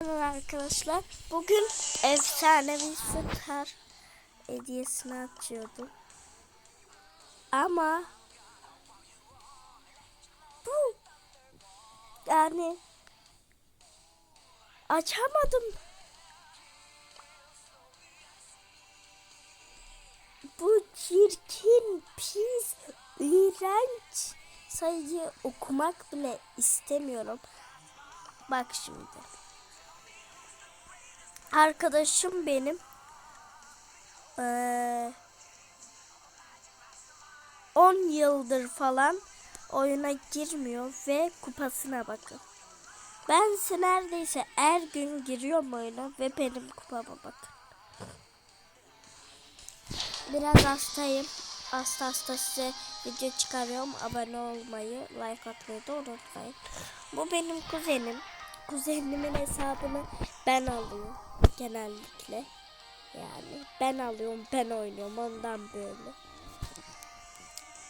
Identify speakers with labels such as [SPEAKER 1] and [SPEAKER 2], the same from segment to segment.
[SPEAKER 1] Merhaba arkadaşlar. Bugün efsanevi star hediyesini açıyordum. Ama bu yani açamadım. Bu çirkin, pis, iğrenç sayıyı okumak bile istemiyorum. Bak şimdi. Arkadaşım benim. Ee, 10 yıldır falan oyuna girmiyor ve kupasına bakın. Ben neredeyse her gün giriyorum oyuna ve benim kupama bakın. Biraz hastayım. Hasta hasta size video çıkarıyorum. Abone olmayı, like atmayı da unutmayın. Bu benim kuzenim. Kuzenimin hesabını ben alıyorum genellikle. Yani ben alıyorum, ben oynuyorum ondan böyle.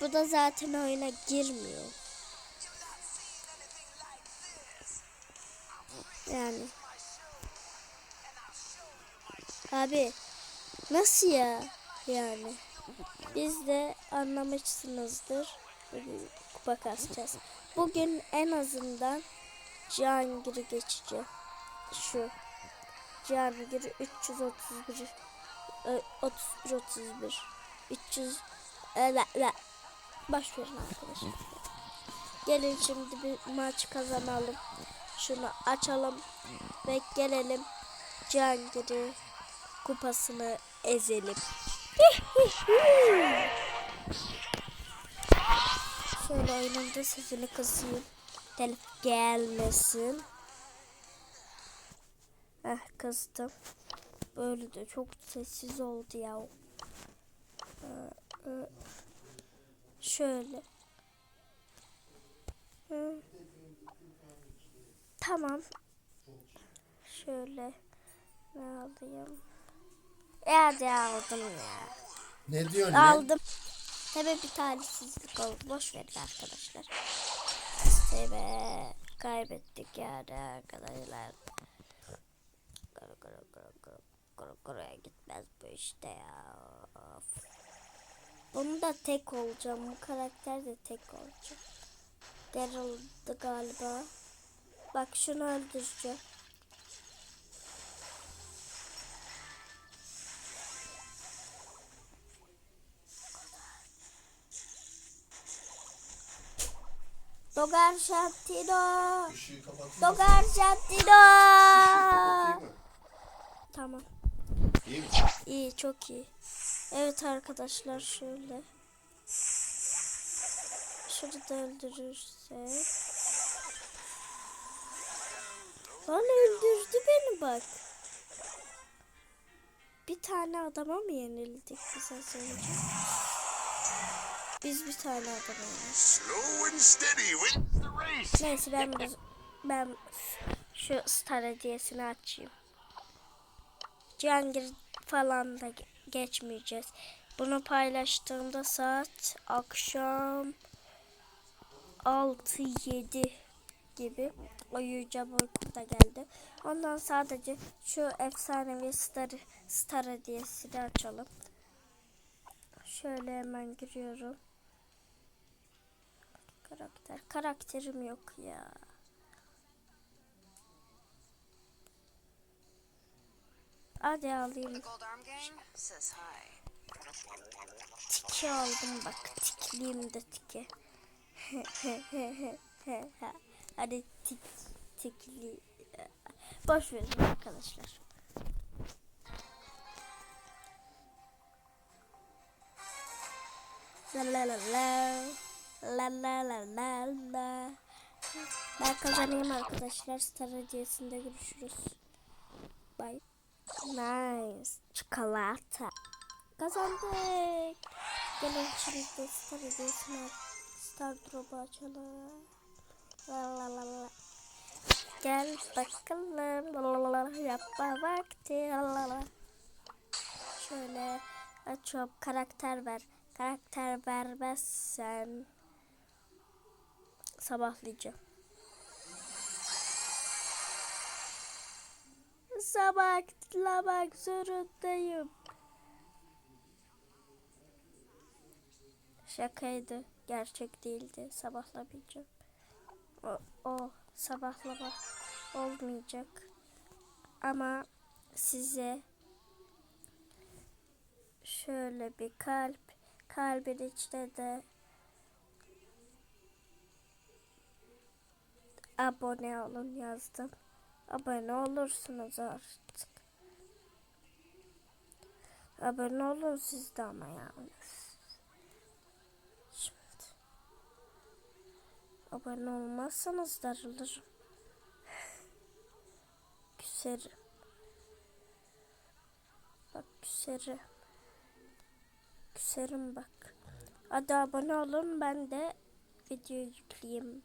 [SPEAKER 1] Bu da zaten oyuna girmiyor. Yani. Abi nasıl ya? Yani. Biz de anlamışsınızdır. Bugün. Bugün en azından Cihangir'i geçeceğim. Şu. Cihangir 331 e, 31 31 300 e, la, la. Arkadaşlar. Gelin şimdi bir maç kazanalım. Şunu açalım ve gelelim Cihangir'i kupasını ezelim. Şöyle oyunun da sesini kısayım. Telif gelmesin. Heh kıstım. Böyle de çok sessiz oldu ya. Ee, e, Şöyle. Tamam. Şöyle. Ne alayım? E hadi aldım ya.
[SPEAKER 2] Ne diyorsun
[SPEAKER 1] Aldım. Tabii bir talihsizlik oldu. Boş verin arkadaşlar. Tabii kaybettik yani arkadaşlar. Kuru kuru kuru kuru kuru kuruya gitmez bu işte ya. Of. Bunda tek olacağım. Bu karakter de tek olacak. Daryl'dı galiba. Bak şunu öldüreceğim. Dogar Şantino.
[SPEAKER 2] Kapatayım mı?
[SPEAKER 1] Tamam.
[SPEAKER 2] İyi mi?
[SPEAKER 1] İyi çok iyi. Evet arkadaşlar şöyle. Şurada öldürürsek. Lan öldürdü beni bak. Bir tane adama mı yenildik biz az önce? Biz bir tane
[SPEAKER 3] race.
[SPEAKER 1] Neyse ben bu- ben şu star hediyesini açayım. Cihangir falan da ge- geçmeyeceğiz. Bunu paylaştığımda saat akşam 6-7 gibi uykum da geldi. Ondan sadece şu efsanevi star, star hediyesini açalım. Şöyle hemen giriyorum. Karakter. Karakterim yok ya. Hadi alayım. Tiki aldım bak. Tikliyim de tiki. Hadi tik tikli. Boş verin arkadaşlar. La la la la. La la la la la. Ben kazanayım arkadaşlar. Star hediyesinde görüşürüz. Bye. Nice. Çikolata. Kazandık. Gelin şimdi Star hediyesini Star Drop'u açalım. La la la la. Gel bakalım. La la la. Yapma vakti. La la la. Şöyle açıyorum. Karakter ver. Karakter vermezsen sabahlayacağım. sabahlamak zorundayım. Şakaydı. Gerçek değildi. Sabahlamayacağım. O, o sabahlama olmayacak. Ama size şöyle bir kalp, kalbin içine de abone olun yazdım. Abone olursunuz artık. Abone olun siz de ama yani. Şimdi. Abone olmazsanız darılırım. Küserim. Bak küserim. Küserim bak. Hadi abone olun ben de video yükleyeyim.